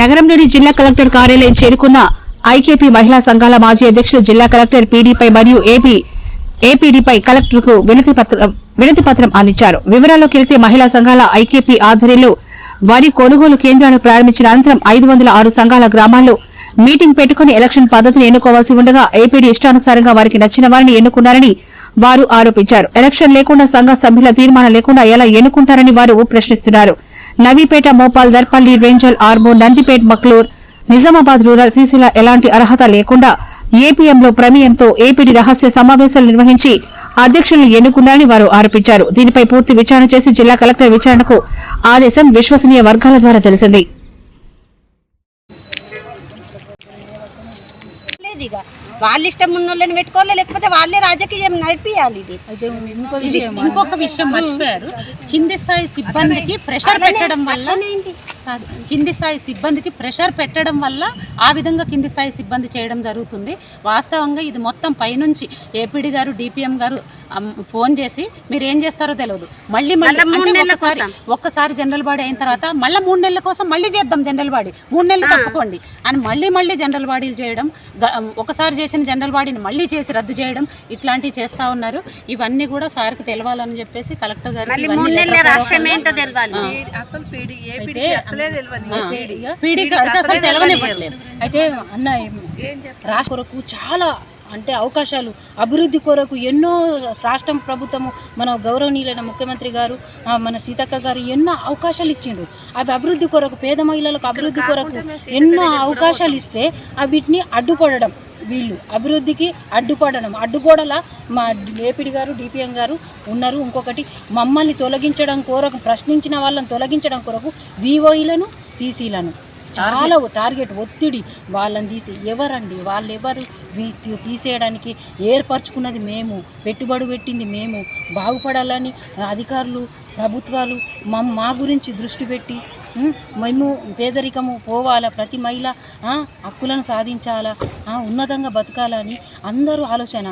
నగరంలోని జిల్లా కలెక్టర్ కార్యాలయం చేరుకున్న ఐకేపీ మహిళా సంఘాల మాజీ అధ్యక్షులు జిల్లా కలెక్టర్ పీడీపై మరియు ఏపీ ఏపీడీపై కలెక్టర్కు వినతి పత్రం వినతి పత్రం అందించారు. వివరాల్లోకి వెళ్తే మహిళా సంఘాల ఐకేపీ ఆధ్వర్యంలో వరి కొనుగోలు కేంద్రాన్ని ప్రారంభించిన అనంతరం ఐదు వందల ఆరు సంఘాల గ్రామాల్లో మీటింగ్ పెట్టుకుని ఎలక్షన్ పద్దతిని ఎన్నుకోవాల్సి ఉండగా ఏపీడీ ఇష్టానుసారంగా వారికి నచ్చిన వారిని ఎన్నుకున్నారని వారు ఆరోపించారు. ఎలక్షన్ లేకుండా సంఘ సభ్యుల తీర్మానం లేకుండా ఎలా ఎన్నుకుంటారని వారు ప్రశ్నిస్తున్నారు. నవీపేట మోపాల్ దర్పల్లి రేంజల్ ఆర్మూర్ నందిపేట్ మక్లూర్ నిజామాబాద్ రూరల్ సీసీల ఎలాంటి అర్హత లేకుండా ఏపీఎంలో ప్రమేయంతో ఏపీడీ రహస్య సమావేశాలు నిర్వహించి అధ్యక్షులను ఎన్నుకున్నారని వారు ఆరోపించారు. దీనిపై పూర్తి విచారణ చేసి జిల్లా కలెక్టర్ విచారణకు ఆదేశం విశ్వసనీయ వర్గాల ద్వారా తెలిసింది. లేదు ఇక. వాళ్ళ ఇష్టం ఉన్న వాళ్ళని పెట్టుకోవాలి లేకపోతే వాళ్ళే రాజకీయం నడిపియాలి ఇది. ఇది ఇంకొక విషయం మర్చిపోయారు. కింది స్థాయి సిబ్బందికి ప్రెషర్ పెట్టడం వల్ల కాదు. కింది స్థాయి సిబ్బందికి ప్రెషర్ పెట్టడం వల్ల ఆ విధంగా కింది స్థాయి సిబ్బంది చేయడం జరుగుతుంది. వాస్తవంగా ఇది మొత్తం పైనుంచి ఏపీడీ గారు డిపిఎం గారు ఫోన్ చేసి మీరు ఏం చేస్తారో తెలియదు మళ్ళీ మళ్ళీ ఒక్కసారి ఒక్కసారి జనరల్ బాడీ అయిన తర్వాత మళ్ళీ మూడు నెలల కోసం మళ్ళీ చేద్దాం జనరల్ బాడీ. మూడు నెలలు తప్పుకోండి. అని మళ్ళీ మళ్ళీ జనరల్ బాడీలు చేయడం ఒకసారి చేసిన జనరల్ బాడీని మళ్ళీ చేసి రద్దు చేయడం ఇట్లాంటివి చేస్తా ఉన్నారు. ఇవన్నీ కూడా సార్కి తెలవాలని చెప్పేసి కలెక్టర్ గారికి మళ్ళీ అసలు అయితే అన్న రాష్ట్ర కొరకు చాలా అంటే అవకాశాలు అభివృద్ధి కొరకు ఎన్నో రాష్ట్రం ప్రభుత్వము మన గౌరవనీయులైన ముఖ్యమంత్రి గారు మన సీతక్క గారు ఎన్నో అవకాశాలు ఇచ్చిండ్రు. అవి అభివృద్ధి కొరకు పేద మహిళలకు అభివృద్ధి కొరకు ఎన్నో అవకాశాలు ఇస్తే వీటిని అడ్డుపడడం. వీళ్ళు అభివృద్ధికి అడ్డుపడడం. అడ్డుగోడల మా ఏపీడి గారు డిపిఎం గారు ఉన్నారు. ఇంకొకటి మమ్మల్ని తొలగించడం కొరకు ప్రశ్నించిన వాళ్ళని తొలగించడం కొరకు వివోఈలను సీసీలను చాలా టార్గెట్ ఒత్తిడి వాళ్ళని తీసి ఎవరండి? వాళ్ళు ఎవరు తీసేయడానికి ఏర్పరచుకున్నది మేము. పెట్టుబడి పెట్టింది మేము. బాగుపడాలని అధికారులు ప్రభుత్వాలు మా మా గురించి దృష్టి పెట్టి మేము పేదరికము పోవాలా? ప్రతి మహిళ హక్కులను సాధించాలా? ఉన్నతంగా బతకాలని అందరూ ఆలోచన.